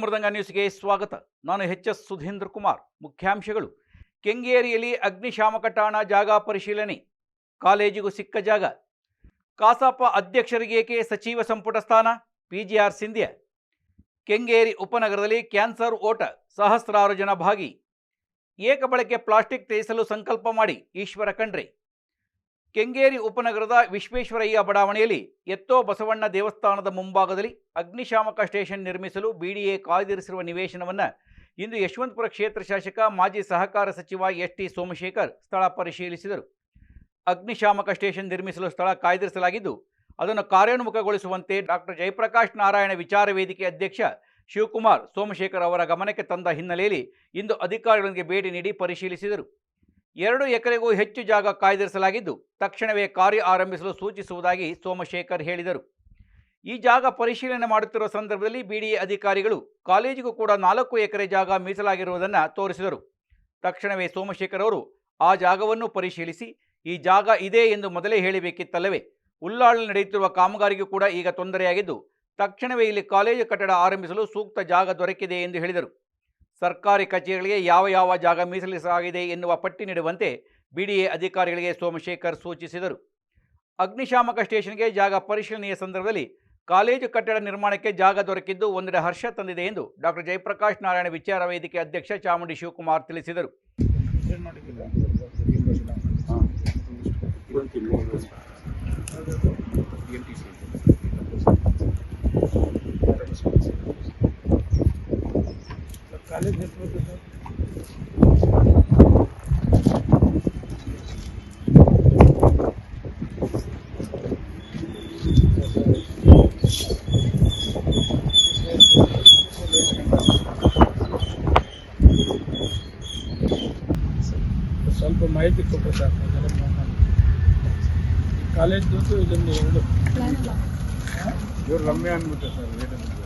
ಮೃದಂಗ ನ್ಯೂಸ್ಗೆ ಸ್ವಾಗತ. ನಾನು ಎಚ್ ಎಸ್ ಸುಧೀಂದ್ರ ಕುಮಾರ್. ಮುಖ್ಯಾಂಶಗಳು. ಕೆಂಗೇರಿಯಲ್ಲಿ ಅಗ್ನಿಶಾಮಕ ಠಾಣ ಜಾಗ ಪರಿಶೀಲನೆ. ಕಾಲೇಜಿಗೂ ಸಿಕ್ಕ ಜಾಗ. ಕಾಸಾಪ ಅಧ್ಯಕ್ಷರಿಗೇಕೆ ಸಚಿವ ಸಂಪುಟ ಸ್ಥಾನ? ಪಿಜಿಆರ್ ಸಿಂಧ್ಯಾ. ಕೆಂಗೇರಿ ಉಪನಗರದಲ್ಲಿ ಕ್ಯಾನ್ಸರ್ ಓಟ. ಸಹಸ್ರಾರು ಜನ ಭಾಗಿ. ಏಕಬಳಕೆ ಪ್ಲಾಸ್ಟಿಕ್ ತ್ಯಜಿಸಲು ಸಂಕಲ್ಪ ಮಾಡಿ. ಈಶ್ವರ ಖಂಡ್ರೆ. ಕೆಂಗೇರಿ ಉಪನಗರದ ವಿಶ್ವೇಶ್ವರಯ್ಯ ಬಡಾವಣೆಯಲ್ಲಿ ಎತ್ತೋ ಬಸವಣ್ಣ ದೇವಸ್ಥಾನದ ಮುಂಭಾಗದಲ್ಲಿ ಅಗ್ನಿಶಾಮಕ ಸ್ಟೇಷನ್ ನಿರ್ಮಿಸಲು ಬಿಡಿಎ ಕಾಯ್ದಿರಿಸಿರುವ ನಿವೇಶನವನ್ನು ಇಂದು ಯಶವಂತಪುರ ಕ್ಷೇತ್ರ ಶಾಸಕ, ಮಾಜಿ ಸಹಕಾರ ಸಚಿವ ಎಸ್ ಟಿ ಸೋಮಶೇಖರ್ ಸ್ಥಳ ಪರಿಶೀಲಿಸಿದರು. ಅಗ್ನಿಶಾಮಕ ಸ್ಟೇಷನ್ ನಿರ್ಮಿಸಲು ಸ್ಥಳ ಕಾಯ್ದಿರಿಸಲಾಗಿದ್ದು, ಅದನ್ನು ಕಾರ್ಯೋನ್ಮುಖಗೊಳಿಸುವಂತೆ ಡಾಕ್ಟರ್ ಜಯಪ್ರಕಾಶ್ ನಾರಾಯಣ ವಿಚಾರ ವೇದಿಕೆ ಅಧ್ಯಕ್ಷ ಶಿವಕುಮಾರ್ ಸೋಮಶೇಖರ್ ಅವರ ಗಮನಕ್ಕೆ ತಂದ ಹಿನ್ನೆಲೆಯಲ್ಲಿ ಇಂದು ಅಧಿಕಾರಿಗಳಿಗೆ ಭೇಟಿ ನೀಡಿ ಪರಿಶೀಲಿಸಿದರು. ಎರಡು ಎಕರೆಗೂ ಹೆಚ್ಚು ಜಾಗ ಕಾಯ್ದಿರಿಸಲಾಗಿದ್ದು ತಕ್ಷಣವೇ ಕಾರ್ಯ ಆರಂಭಿಸಲು ಸೂಚಿಸುವುದಾಗಿ ಸೋಮಶೇಖರ್ ಹೇಳಿದರು. ಈ ಜಾಗ ಪರಿಶೀಲನೆ ಮಾಡುತ್ತಿರುವ ಸಂದರ್ಭದಲ್ಲಿ ಬಿಡಿಎ ಅಧಿಕಾರಿಗಳು ಕಾಲೇಜಿಗೂ ಕೂಡ ನಾಲ್ಕು ಎಕರೆ ಜಾಗ ಮೀಸಲಾಗಿರುವುದನ್ನು ತೋರಿಸಿದರು. ತಕ್ಷಣವೇ ಸೋಮಶೇಖರ್ ಅವರು ಆ ಜಾಗವನ್ನು ಪರಿಶೀಲಿಸಿ, ಈ ಜಾಗ ಇದೆ ಎಂದು ಮೊದಲೇ ಹೇಳಬೇಕಿತ್ತಲ್ಲವೇ, ಉಳ್ಳಾಳಲ್ಲಿ ನಡೆಯುತ್ತಿರುವ ಕಾಮಗಾರಿಗೂ ಕೂಡ ಈಗ ತೊಂದರೆಯಾಗಿದ್ದು, ತಕ್ಷಣವೇ ಇಲ್ಲಿ ಕಾಲೇಜು ಕಟ್ಟಡ ಆರಂಭಿಸಲು ಸೂಕ್ತ ಜಾಗ ದೊರಕಿದೆ ಎಂದು ಹೇಳಿದರು. ಸರ್ಕಾರಿ ಕಚೇರಿಗಳಿಗೆ ಯಾವ ಯಾವ ಜಾಗ ಮೀಸಲಿಸಲಾಗಿದೆ ಎನ್ನುವ ಪಟ್ಟಿ ನೀಡುವಂತೆ ಬಿಡಿಎ ಅಧಿಕಾರಿಗಳಿಗೆ ಸೋಮಶೇಖರ್ ಸೂಚಿಸಿದರು. ಅಗ್ನಿಶಾಮಕ ಸ್ಟೇಷನ್ಗೆ ಜಾಗ ಪರಿಶೀಲನೆಯ ಸಂದರ್ಭದಲ್ಲಿ ಕಾಲೇಜು ಕಟ್ಟಡ ನಿರ್ಮಾಣಕ್ಕೆ ಜಾಗ ದೊರಕಿದ್ದು ಒಂದೆಡೆ ಹರ್ಷ ತಂದಿದೆ ಎಂದು ಡಾಕ್ಟರ್ ಜಯಪ್ರಕಾಶ್ ನಾರಾಯಣ ವಿಚಾರ ವೇದಿಕೆ ಅಧ್ಯಕ್ಷ ಚಾಮುಂಡಿ ಶಿವಕುಮಾರ್ ತಿಳಿಸಿದರು. ಸ್ವಲ್ಪ ಮಾಹಿತಿ ಕೊಟ್ಟರೆ ಸಾಕು ಅದೆಲ್ಲ ನೋಡೋಣ. ಕಾಲೇಜ್ದು ಇದೊಂದು ಎರಡು ಇವ್ರು ರಮ್ಯ ಅಂದ್ಬಿಟ್ಟು ಸರ್ ವೇದ ಎಷ್ಟು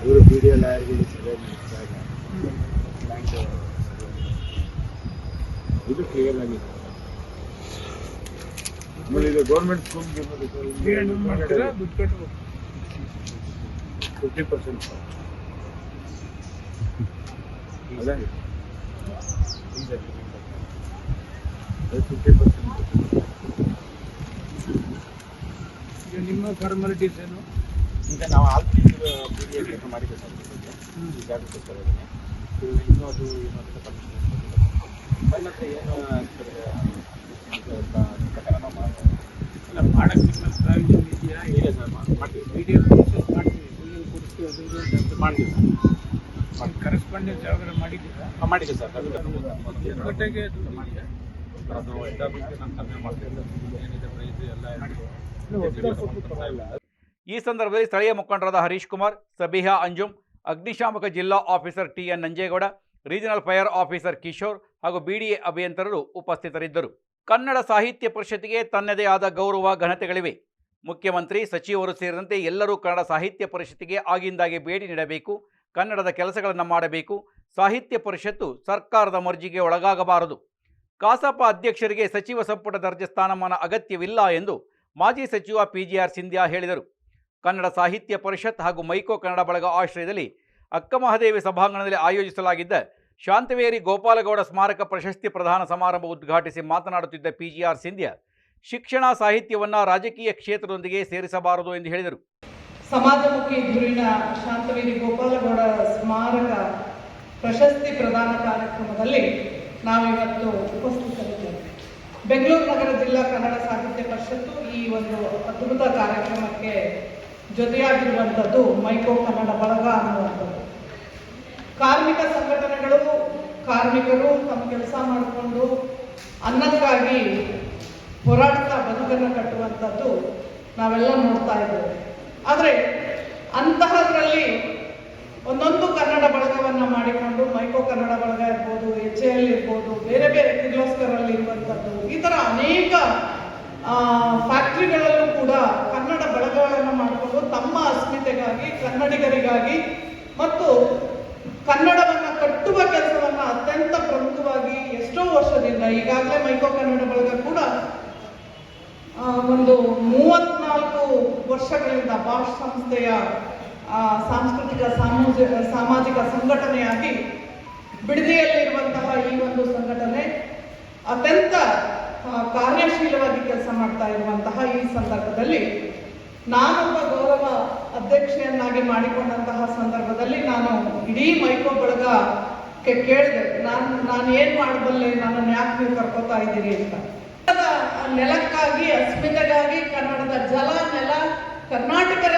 ಇವರು ಬಿ ಡಿ ಎಲ್ ಆರ್ಗಳು ಸರಿಯಾಗಿ ಇದ್ದಾಗ ಬ್ಯಾಂಕ್ ಇದು ಕ್ಲಿಯರ್ ಆಗಿದೆ ಆಮೇಲೆ ಗೌರ್ಮೆಂಟ್ ಸ್ಕೂಲ್ಗೆ ದುಡ್ಡು ಕಟ್ಟಬೇಕು ಫಿಫ್ಟಿ ಪರ್ಸೆಂಟ್ ಅದೇ. ಫಿಫ್ಟಿ ಪರ್ಸೆಂಟ್ ಈಗ ನಿಮ್ಮ ಫಾರ್ಮಾಲಿಟೀಸ್ ಏನು ಈಗ ನಾವು ಆಲ್ರೆಡಿ ಬಿ ಡಿ ಸರ್ ಇನ್ನೂ ಅದು ಏನು ಅಂತ ನನ್ನ ಏನು ಈ ಸಂದರ್ಭದಲ್ಲಿ ಸ್ಥಳೀಯ ಮುಖಂಡರಾದ ಹರೀಶ್ ಕುಮಾರ್, ಸಬಿಹಾ ಅಂಜುಮ್ ಅಗ್ನಿಶಾಮಕ ಜಿಲ್ಲಾ officer TN Nanjegowda, regional fire officer Kishore ಹಾಗೂ ಬಿಡಿಎ ಅಭಿಯಂತರರು ಉಪಸ್ಥಿತರಿದ್ದರು. ಕನ್ನಡ ಸಾಹಿತ್ಯ ಪರಿಷತ್ತಿಗೆ ತನ್ನದೇ ಆದ ಗೌರವ ಘನತೆಗಳಿವೆ. ಮುಖ್ಯಮಂತ್ರಿ, ಸಚಿವರು ಸೇರಿದಂತೆ ಎಲ್ಲರೂ ಕನ್ನಡ ಸಾಹಿತ್ಯ ಪರಿಷತ್ತಿಗೆ ಆಗಿಂದಾಗೆ ಭೇಟಿ ನೀಡಬೇಕು, ಕನ್ನಡದ ಕೆಲಸಗಳನ್ನು ಮಾಡಬೇಕು. ಸಾಹಿತ್ಯ ಪರಿಷತ್ತು ಸರ್ಕಾರದ ಮರ್ಜಿಗೆ ಒಳಗಾಗಬಾರದು. ಕಸಾಪ ಅಧ್ಯಕ್ಷರಿಗೆ ಸಚಿವ ಸಂಪುಟ ದರ್ಜೆ ಸ್ಥಾನಮಾನ ಅಗತ್ಯವಿಲ್ಲ ಎಂದು ಮಾಜಿ ಸಚಿವ ಪಿ ಜಿ ಆರ್ ಸಿಂಧ್ಯಾ ಹೇಳಿದರು. ಕನ್ನಡ ಸಾಹಿತ್ಯ ಪರಿಷತ್ ಹಾಗೂ ಮೈಕೋ ಕನ್ನಡ ಬಳಗ ಆಶ್ರಯದಲ್ಲಿ ಅಕ್ಕಮಹಾದೇವಿ ಸಭಾಂಗಣದಲ್ಲಿ ಆಯೋಜಿಸಲಾಗಿದ್ದ ಶಾಂತವೇರಿ ಗೋಪಾಲಗೌಡ ಸ್ಮಾರಕ ಪ್ರಶಸ್ತಿ ಪ್ರದಾನ ಸಮಾರಂಭ ಉದ್ಘಾಟಿಸಿ ಮಾತನಾಡುತ್ತಿದ್ದ ಪಿಜಿಆರ್ ಸಿಂಧ್ಯಾ, ಶಿಕ್ಷಣ ಸಾಹಿತ್ಯವನ್ನು ರಾಜಕೀಯ ಕ್ಷೇತ್ರದೊಂದಿಗೆ ಸೇರಿಸಬಾರದು ಎಂದು ಹೇಳಿದರು. ಸಮಾಜಮುಖಿ ಧುರಿನ ಶಾಂತವೇರಿ ಗೋಪಾಲಗೌಡ ಸ್ಮಾರಕ ಪ್ರಶಸ್ತಿ ಪ್ರದಾನ ಕಾರ್ಯಕ್ರಮದಲ್ಲಿ ನಾವಿವತ್ತು ಉಪಸ್ಥಿತರಿದ್ದೇವೆ. ಬೆಂಗಳೂರು ನಗರ ಜಿಲ್ಲಾ ಕನ್ನಡ ಸಾಹಿತ್ಯ ಪರಿಷತ್ತು ಈ ಒಂದು ಅದ್ಭುತ ಕಾರ್ಯಕ್ರಮಕ್ಕೆ ಜೊತೆಯಾಗಿರುವಂಥದ್ದು ಮೈಕೋ ಕನ್ನಡ ಬಳಗ ಅನ್ನುವಂಥದ್ದು. ಕಾರ್ಮಿಕ ಸಂಘಟನೆಗಳು, ಕಾರ್ಮಿಕರು ತಮ್ಮ ಕೆಲಸ ಮಾಡಿಕೊಂಡು ಅನ್ನಕ್ಕಾಗಿ ಹೋರಾಡ್ತಾ ಬದುಕನ್ನು ಕಟ್ಟುವಂಥದ್ದು ನಾವೆಲ್ಲ ನೋಡ್ತಾ ಇದ್ದೇವೆ. ಆದರೆ ಅಂತಹದರಲ್ಲಿ ಒಂದೊಂದು ಕನ್ನಡ ಬಳಗವನ್ನು ಮಾಡಿಕೊಂಡು ಮೈಕೋ ಕನ್ನಡ ಬಳಗ ಇರ್ಬೋದು ಎಚ್ ಎಲ್ ಇರ್ಬೋದು, ಬೇರೆ ಬೇರೆ ಕಿರ್ಲೋಸ್ಕರಲ್ಲಿ ಇರುವಂಥದ್ದು, ಈ ಥರ ಅನೇಕ ಫ್ಯಾಕ್ಟ್ರಿಗಳಲ್ಲೂ ಕೂಡ ಕನ್ನಡ ಬಳಗಗಳನ್ನು ಮಾಡಿಕೊಂಡು ತಮ್ಮ ಅಸ್ಮಿತೆಗಾಗಿ, ಕನ್ನಡಿಗರಿಗಾಗಿ ಮತ್ತು ಕನ್ನಡವನ್ನು ಕಟ್ಟುವ ಕೆಲಸವನ್ನು ಅತ್ಯಂತ ಪ್ರಮುಖವಾಗಿ ಎಷ್ಟೋ ವರ್ಷದಿಂದ ಈಗಾಗಲೇ ಮೈಕೋ ಕನ್ನಡ ಬಳಗ ಕೂಡ ಒಂದು ಮೂವತ್ನಾಲ್ಕು ವರ್ಷಗಳಿಂದ ಬಾಷ್ ಸಂಸ್ಥೆಯ ಸಾಂಸ್ಕೃತಿಕ ಸಾಮಾಜಿಕ ಸಾಮಾಜಿಕ ಸಂಘಟನೆಯಾಗಿ ಬಿಡದಿಯಲ್ಲಿರುವಂತಹ ಈ ಒಂದು ಸಂಘಟನೆ ಅತ್ಯಂತ ಕಾರ್ಯಶೀಲವಾಗಿ ಕೆಲಸ ಮಾಡ್ತಾ ಇರುವಂತಹ ಈ ಸಂದರ್ಭದಲ್ಲಿ ನಾನೊಬ್ಬ ಗೌರವ ಅಧ್ಯಕ್ಷೆಯನ್ನಾಗಿ ಮಾಡಿಕೊಂಡಂತಹ ಸಂದರ್ಭದಲ್ಲಿ ನಾನು ಇಡೀ ಮೈಕೋ ಬಳಗ ಕೇಳಿದೆ. ನಾನು ನಾನು ಏನು ಮಾಡಬಲ್ಲೆ ನನ್ನನ್ನು ಯಾಕೆ ನೀವು ಕರ್ಕೋತಾ ಇದ್ದೀರಿ ಅಂತ. ನೆಲಕ್ಕಾಗಿ, ಅಸ್ಮಿತೆಗಾಗಿ ಕನ್ನಡದ ಜಲ, ನೆಲ ಕರ್ನಾಟಕದ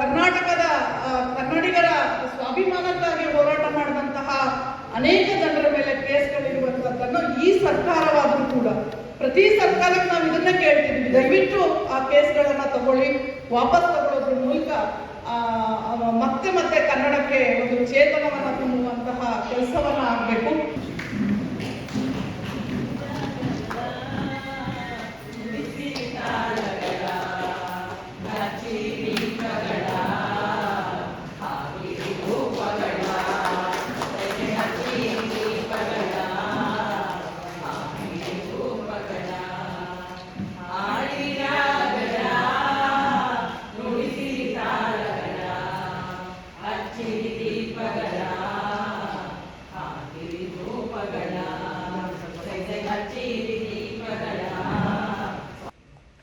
ಕರ್ನಾಟಕದ ಕನ್ನಡಿಗರ ಸ್ವಾಭಿಮಾನಕ್ಕಾಗಿ ಹೋರಾಟ ಮಾಡಿದಂತಹ ಅನೇಕ ಜನರ ಮೇಲೆ ಕೇಸ್ಗಳಿರುವಂತಹದ್ದನ್ನು ಈ ಸರ್ಕಾರವಾದರೂ ಕೂಡ, ಪ್ರತಿ ಸರ್ಕಾರಕ್ಕೆ ನಾವು ಇದನ್ನ ಕೇಳ್ತಿದ್ವಿ ದಯವಿಟ್ಟು ಆ ಕೇಸ್ಗಳನ್ನ ತಗೊಳ್ಳಿ, ವಾಪಸ್ ಮೂಲಕ ಮತ್ತೆ ಮತ್ತೆ ಕನ್ನಡಕ್ಕೆ ಒಂದು ಚೇತನವನ್ನು ತುಂಬುವಂತಹ ಕೆಲಸವನ್ನ ಆಗಬೇಕು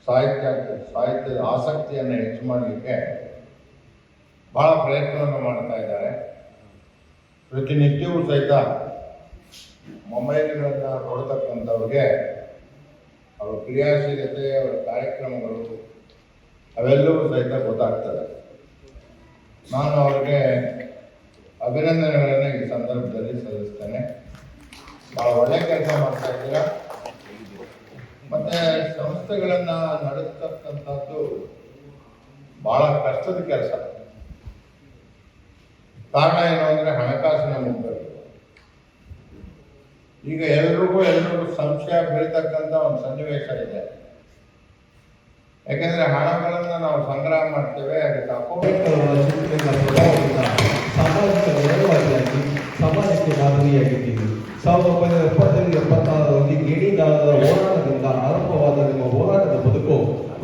ಸಾಹಿತ್ಯ ಸಾಹಿತ್ಯದ ಆಸಕ್ತಿಯನ್ನು ಹೆಚ್ಚು ಮಾಡಲಿಕ್ಕೆ ಬಹಳ ಪ್ರಯತ್ನವನ್ನು ಮಾಡ್ತಾ ಇದ್ದಾರೆ. ಪ್ರತಿನಿತ್ಯವೂ ಸಹಿತ ಮೊಬೈಲ್ಗಳನ್ನು ಕೊಡ್ತಕ್ಕಂಥವ್ರಿಗೆ ಅವರ ಕ್ರಿಯಾಶೀಲತೆ, ಅವರ ಕಾರ್ಯಕ್ರಮಗಳು ಅವೆಲ್ಲವೂ ಸಹಿತ ಗೊತ್ತಾಗ್ತದೆ. ನಾನು ಅವರಿಗೆ ಅಭಿನಂದನೆಗಳನ್ನು ಈ ಸಂದರ್ಭದಲ್ಲಿ ಸಲ್ಲಿಸ್ತೇನೆ. ಭಾಳ ಒಳ್ಳೆ ಕೆಲಸ ಮಾಡ್ತಾ ಇದ್ದೀರಾ? ಮತ್ತೆ ಸಂಸ್ಥೆಗಳನ್ನ ನಡೆಸ್ತಕ್ಕಂಥದ್ದು ಬಹಳ ಕಷ್ಟದ ಕೆಲಸ. ಕಾರಣ ಏನು ಅಂದ್ರೆ ಹಣಕಾಸಿನ ಮುಂದೆ. ಈಗ ಎಲ್ರಿಗೂ ಎಲ್ರಿಗೂ ಸಂಶಯ ಬೀಳ್ತಕ್ಕಂಥ ಒಂದು ಸನ್ನಿವೇಶ ಇದೆ. ಯಾಕೆಂದ್ರೆ ಹಣಗಳನ್ನ ನಾವು ಸಂಗ್ರಹ ಮಾಡ್ತೇವೆ ಅದಕ್ಕೆ ಅಕೌಂಟ್ ಸಮಾಜಕ್ಕೆ ಮಾದರಿಯಾಗಿದ್ದೀವಿ. ಸಾವಿರದ ಒಂಬೈನೂರ ಎಪ್ಪತ್ತೈದು ಎಪ್ಪತ್ತಾರರಲ್ಲಿ ಗೇಣಿದಾರರ ಹೋರಾಟದಿಂದ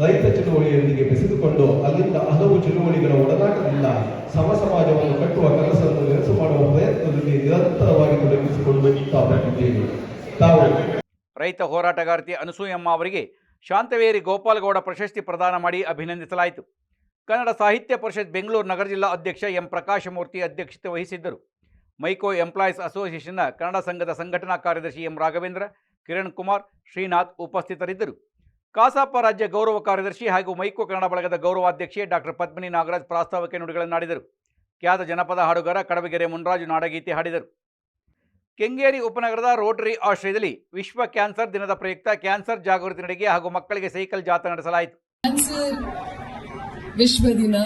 ರೈತ ಚಳುವಳಿಯೊಂದಿಗೆ ಬೆಸೆದುಕೊಂಡು ಅಲ್ಲಿಂದ ಹಲವು ಚಳುವಳಿಗಳ ಒಡನಾಟದಿಂದ ಸಮ ಸಮಾಜವನ್ನು ಕಟ್ಟುವ ಕೆಲಸವನ್ನು ನೆನಸು ಮಾಡುವ ಪ್ರಯತ್ನದಲ್ಲಿ ನಿರಂತರವಾಗಿ ತೊಡಗಿಸಿಕೊಳ್ಳುತ್ತಾ ಬಂದಿದ್ದೀರಿ ತಾವು ರೈತ ಹೋರಾಟಗಾರ್ತಿ ಅನಸೂಯಮ್ಮ ಅವರಿಗೆ ಶಾಂತವೇರಿ ಗೋಪಾಲಗೌಡ ಪ್ರಶಸ್ತಿ ಪ್ರದಾನ ಮಾಡಿ ಅಭಿನಂದಿಸಲಾಯಿತು. ಕನ್ನಡ ಸಾಹಿತ್ಯ ಪರಿಷತ್ ಬೆಂಗಳೂರು ನಗರ ಜಿಲ್ಲಾ ಅಧ್ಯಕ್ಷ ಎಂ ಪ್ರಕಾಶಮೂರ್ತಿ ಅಧ್ಯಕ್ಷತೆ ವಹಿಸಿದ್ದರು. ಮೈಕೋ ಎಂಪ್ಲಾಯೀಸ್ ಅಸೋಸಿಯೇಷನ್ನ ಕನ್ನಡ ಸಂಘದ ಸಂಘಟನಾ ಕಾರ್ಯದರ್ಶಿ ಎಂ ರಾಘವೇಂದ್ರ, ಕಿರಣ್ ಕುಮಾರ್, ಶ್ರೀನಾಥ್ ಉಪಸ್ಥಿತರಿದ್ದರು. ಕಾಸಾಪ ರಾಜ್ಯ ಗೌರವ ಕಾರ್ಯದರ್ಶಿ ಹಾಗೂ ಮೈಕೋ ಕನ್ನಡ ಬಳಗದ ಗೌರವಾಧ್ಯಕ್ಷೆ ಡಾಕ್ಟರ್ ಪದ್ಮಿನಿ ನಾಗರಾಜ್ ಪ್ರಾಸ್ತಾವಿಕ ನುಡಿಗಳನ್ನಾಡಿದರು ಖ್ಯಾತ ಜನಪದ ಹಾಡುಗಾರ ಕಡಬಗೆರೆ ಮುನ್ರಾಜು ನಾಡಗೀತೆ ಹಾಡಿದರು. ಕೆಂಗೇರಿ ಉಪನಗರದ ರೋಟರಿ ಆಶ್ರಯದಲ್ಲಿ ವಿಶ್ವ ಕ್ಯಾನ್ಸರ್ ದಿನದ ಪ್ರಯುಕ್ತ ಕ್ಯಾನ್ಸರ್ ಜಾಗೃತಿ ನಡಿಗೆ ಹಾಗೂ ಮಕ್ಕಳಿಗೆ ಸೈಕಲ್ ಜಾಥಾ ನಡೆಸಲಾಯಿತು. ವಿಶ್ವ ದಿನ,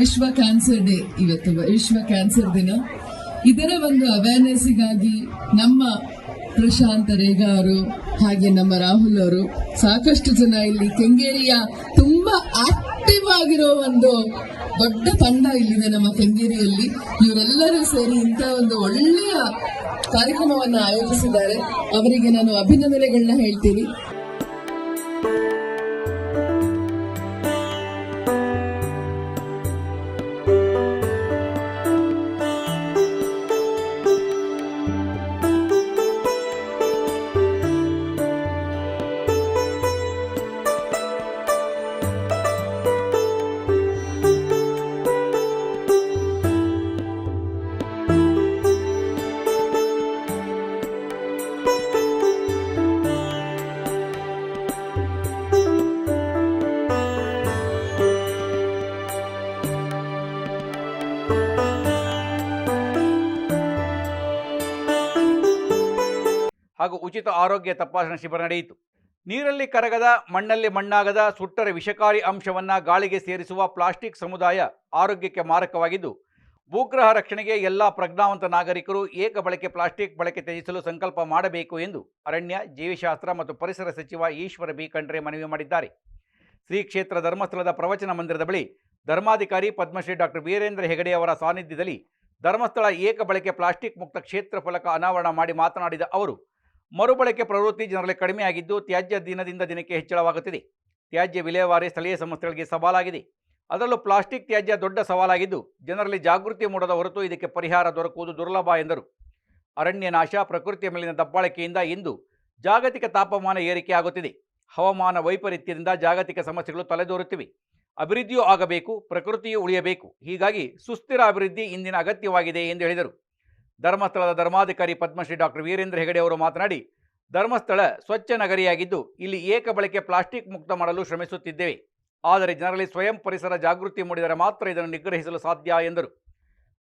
ವಿಶ್ವ ಕ್ಯಾನ್ಸರ್ ಡೇ ಇವತ್ತು ವಿಶ್ವ ಕ್ಯಾನ್ಸರ್ ದಿನ. ಇದರ ಒಂದು ಅವೇರ್ನೆಸ್ಗಾಗಿ ನಮ್ಮ ಪ್ರಶಾಂತ್ ರೇಗಾ ಅವರು ಹಾಗೆ ನಮ್ಮ ರಾಹುಲ್ ಅವರು ಸಾಕಷ್ಟು ಜನ ಇಲ್ಲಿ ಕೆಂಗೇರಿಯ ತುಂಬಾ ಆಕ್ಟಿವ್ ಆಗಿರೋ ಒಂದು ದೊಡ್ಡ ತಂಡ ಇಲ್ಲಿದೆ ನಮ್ಮ ಕೆಂಗೇರಿಯಲ್ಲಿ. ಇವರೆಲ್ಲರೂ ಸೇರಿ ಇಂಥ ಒಂದು ಒಳ್ಳೆಯ ಕಾರ್ಯಕ್ರಮವನ್ನು ಆಯೋಜಿಸಿದ್ದಾರೆ. ಅವರಿಗೆ ನಾನು ಅಭಿನಂದನೆಗಳನ್ನ ಹೇಳ್ತೀನಿ. ಹಾಗೂ ಉಚಿತ ಆರೋಗ್ಯ ತಪಾಸಣಾ ಶಿಬಿರ ನಡೆಯಿತು. ನೀರಲ್ಲಿ ಕರಗದ, ಮಣ್ಣಲ್ಲಿ ಮಣ್ಣಾಗದ, ಸುಟ್ಟರೆ ವಿಷಕಾರಿ ಅಂಶವನ್ನು ಗಾಳಿಗೆ ಸೇರಿಸುವ ಪ್ಲಾಸ್ಟಿಕ್ ಸಮುದಾಯ ಆರೋಗ್ಯಕ್ಕೆ ಮಾರಕವಾಗಿದ್ದು, ಭೂಗ್ರಹ ರಕ್ಷಣೆಗೆ ಎಲ್ಲ ಪ್ರಜ್ಞಾವಂತ ನಾಗರಿಕರು ಏಕ ಬಳಕೆ ಪ್ಲಾಸ್ಟಿಕ್ ಬಳಕೆ ತ್ಯಜಿಸಲು ಸಂಕಲ್ಪ ಮಾಡಬೇಕು ಎಂದು ಅರಣ್ಯ, ಜೀವಿಶಾಸ್ತ್ರ ಮತ್ತು ಪರಿಸರ ಸಚಿವ ಈಶ್ವರ ಬಿ. ಖಂಡ್ರೆ ಮನವಿ ಮಾಡಿದ್ದಾರೆ. ಶ್ರೀ ಕ್ಷೇತ್ರ ಧರ್ಮಸ್ಥಳದ ಪ್ರವಚನ ಮಂದಿರದ ಬಳಿ ಧರ್ಮಾಧಿಕಾರಿ ಪದ್ಮಶ್ರೀ ಡಾಕ್ಟರ್ ವೀರೇಂದ್ರ ಹೆಗಡೆ ಅವರ ಸಾನ್ನಿಧ್ಯದಲ್ಲಿ ಧರ್ಮಸ್ಥಳ ಏಕ ಬಳಕೆ ಪ್ಲಾಸ್ಟಿಕ್ ಮುಕ್ತ ಕ್ಷೇತ್ರ ಫಲಕ ಅನಾವರಣ ಮಾಡಿ ಮಾತನಾಡಿದ ಅವರು ಮರುಬಳಕೆ ಪ್ರವೃತ್ತಿ ಜನರಲ್ಲಿ ಕಡಿಮೆಯಾಗಿದ್ದು ತ್ಯಾಜ್ಯ ದಿನದಿಂದ ದಿನಕ್ಕೆ ಹೆಚ್ಚಳವಾಗುತ್ತಿದೆ. ತ್ಯಾಜ್ಯ ವಿಲೇವಾರಿ ಸ್ಥಳೀಯ ಸಂಸ್ಥೆಗಳಿಗೆ ಸವಾಲಾಗಿದೆ. ಅದರಲ್ಲೂ ಪ್ಲಾಸ್ಟಿಕ್ ತ್ಯಾಜ್ಯ ದೊಡ್ಡ ಸವಾಲಾಗಿದ್ದು, ಜನರಲ್ಲಿ ಜಾಗೃತಿ ಮೂಡದ ಹೊರತು ಇದಕ್ಕೆ ಪರಿಹಾರ ದೊರಕುವುದು ದುರ್ಲಭ ಎಂದರು. ಅರಣ್ಯ ನಾಶ, ಪ್ರಕೃತಿಯ ಮೇಲಿನ ದಬ್ಬಾಳಿಕೆಯಿಂದ ಇಂದು ಜಾಗತಿಕ ತಾಪಮಾನ ಏರಿಕೆ ಆಗುತ್ತಿದೆ. ಹವಾಮಾನ ವೈಪರೀತ್ಯದಿಂದ ಜಾಗತಿಕ ಸಮಸ್ಯೆಗಳು ತಲೆದೋರುತ್ತಿವೆ. ಅಭಿವೃದ್ಧಿಯೂ ಆಗಬೇಕು, ಪ್ರಕೃತಿಯೂ ಉಳಿಯಬೇಕು. ಹೀಗಾಗಿ ಸುಸ್ಥಿರ ಅಭಿವೃದ್ಧಿ ಇಂದಿನ ಅಗತ್ಯವಾಗಿದೆ ಎಂದು ಹೇಳಿದರು. ಧರ್ಮಸ್ಥಳದ ಧರ್ಮಾಧಿಕಾರಿ ಪದ್ಮಶ್ರೀ ಡಾಕ್ಟರ್ ವೀರೇಂದ್ರ ಹೆಗಡೆ ಅವರು ಮಾತನಾಡಿ, ಧರ್ಮಸ್ಥಳ ಸ್ವಚ್ಛ ನಗರಿಯಾಗಿದ್ದು, ಇಲ್ಲಿ ಏಕ ಬಳಕೆ ಪ್ಲಾಸ್ಟಿಕ್ ಮುಕ್ತ ಮಾಡಲು ಶ್ರಮಿಸುತ್ತಿದ್ದೇವೆ. ಆದರೆ ಜನರಲ್ಲಿ ಸ್ವಯಂ ಪರಿಸರ ಜಾಗೃತಿ ಮೂಡಿದರೆ ಮಾತ್ರ ಇದನ್ನು ನಿಗ್ರಹಿಸಲು ಸಾಧ್ಯ ಎಂದರು.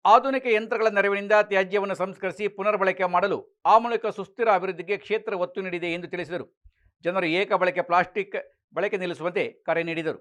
ಆಧುನಿಕ ಯಂತ್ರಗಳ ನೆರವಿನಿಂದ ತ್ಯಾಜ್ಯವನ್ನು ಸಂಸ್ಕರಿಸಿ ಪುನರ್ಬಳಕೆ ಮಾಡಲು ಆ ಮೂಲಕ ಸುಸ್ಥಿರ ಅಭಿವೃದ್ಧಿಗೆ ಕ್ಷೇತ್ರ ಒತ್ತು ನೀಡಿದೆ ಎಂದು ತಿಳಿಸಿದರು. ಜನರು ಏಕ ಬಳಕೆ ಪ್ಲಾಸ್ಟಿಕ್ ಬಳಕೆ ನಿಲ್ಲಿಸುವಂತೆ ಕರೆ ನೀಡಿದರು.